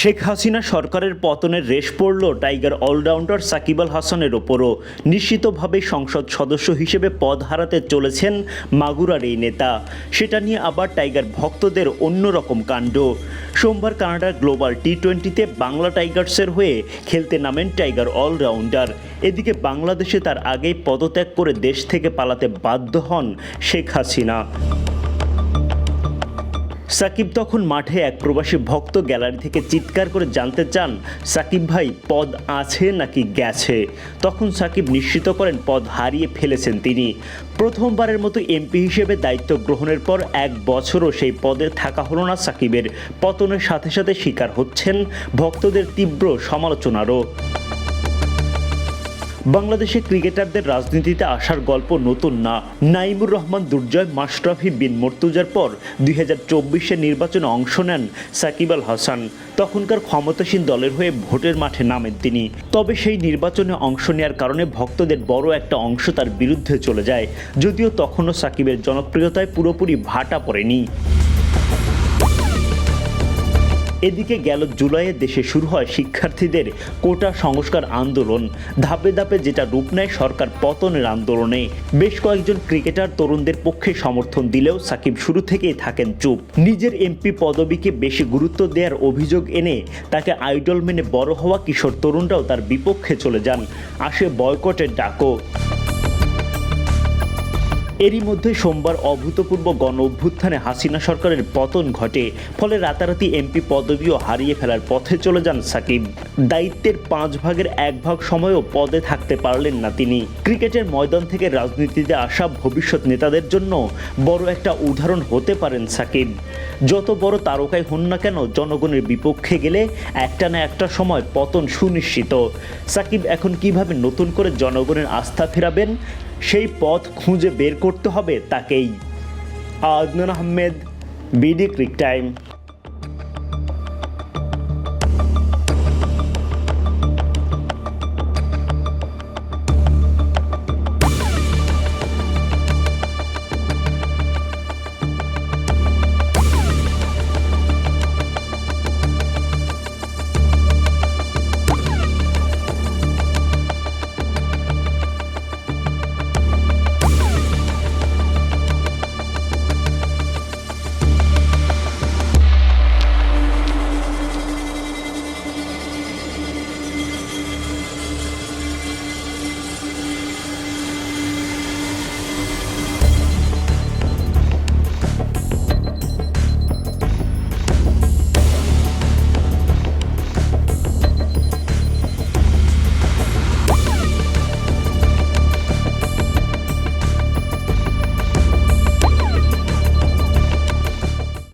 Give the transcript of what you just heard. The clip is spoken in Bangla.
শেখ হাসিনা সরকারের পতনের রেশ পড়ল টাইগার অলরাউন্ডার সাকিব আল হাসানের ওপরও। নিশ্চিতভাবে সংসদ সদস্য হিসেবে পদ হারাতে চলেছেন মাগুরার এই নেতা। সেটা নিয়ে আবার টাইগার ভক্তদের অন্যরকম কাণ্ড। সোমবার কানাডার গ্লোবাল টি টোয়েন্টিতে বাংলা টাইগার্সের হয়ে খেলতে নামেন টাইগার অলরাউন্ডার। এদিকে বাংলাদেশে তার আগেই পদত্যাগ করে দেশ থেকে পালাতে বাধ্য হন শেখ হাসিনা। সাকিব তখন মাঠে এক প্রবাসী ভক্ত গ্যালারি থেকে চিৎকার করে জানতে চান, সাকিব ভাই পদ আছে নাকি গেছে? তখন সাকিব নিশ্চিত করেন পদ হারিয়ে ফেলেছেন তিনি। প্রথমবারের মতো এমপি হিসেবে দায়িত্ব গ্রহণের পর এক বছরও সেই পদে থাকা হলো না সাকিবের। পতনের সাথে সাথে শিকার হচ্ছেন ভক্তদের তীব্র সমালোচনারও। বাংলাদেশে ক্রিকেটারদের রাজনীতিতে আসার গল্প নতুন না। নাইমুর রহমান দুর্জয় মাশরাফি বিন মর্তুজার পর দুই হাজার নির্বাচনে অংশ নেন সাকিব আল হাসান। তখনকার ক্ষমতাসীন দলের হয়ে ভোটের মাঠে নামেন তিনি। তবে সেই নির্বাচনে অংশ নেওয়ার কারণে ভক্তদের বড় একটা অংশ তার বিরুদ্ধে চলে যায়। যদিও তখনও সাকিবের জনপ্রিয়তায় পুরোপুরি ভাটা পড়েনি। এদিকে গেল জুলাইয়ে দেশে শুরু হয় শিক্ষার্থীদের কোটা সংস্কার আন্দোলন। ধাপে ধাপে যেটা রূপ নেয় সরকার পতনের আন্দোলনে। বেশ কয়েকজন ক্রিকেটার তরুণদের পক্ষে সমর্থন দিলেও সাকিব শুরু থেকেই থাকেন চুপ। নিজের এমপি পদবীকে বেশি গুরুত্ব দেওয়ার অভিযোগ এনে তাকে আইডল মেনে বড় হওয়া কিশোর তরুণরাও তার বিপক্ষে চলে যান। আসে বয়কটের ডাকও। এরই মধ্যে সোমবার অভূতপূর্ব গণ অভ্যুত্থানে হাসিনা সরকারের পতন ঘটে, ফলে রাতারাতি এমপি পদবিও হারিয়ে ফেলার পথে চলে যান সাকিব। দায়িত্বের পাঁচ ভাগের এক ভাগ সময়ও পদে থাকতে পারলেন না তিনি। ক্রিকেটের ময়দান থেকে রাজনীতিতে আসা ভবিষ্যৎ নেতাদের জন্য বড় একটা উদাহরণ হতে পারেন সাকিব। যত বড় তারকাই হন না কেন, জনগণের বিপক্ষে গেলে একটা না একটা সময় পতন সুনিশ্চিত। সাকিব এখন কীভাবে নতুন করে জনগণের আস্থা ফেরাবেন সেই পথ খুঁজে বের করতে হবে তাকেই। Adnan Ahmed BD crick time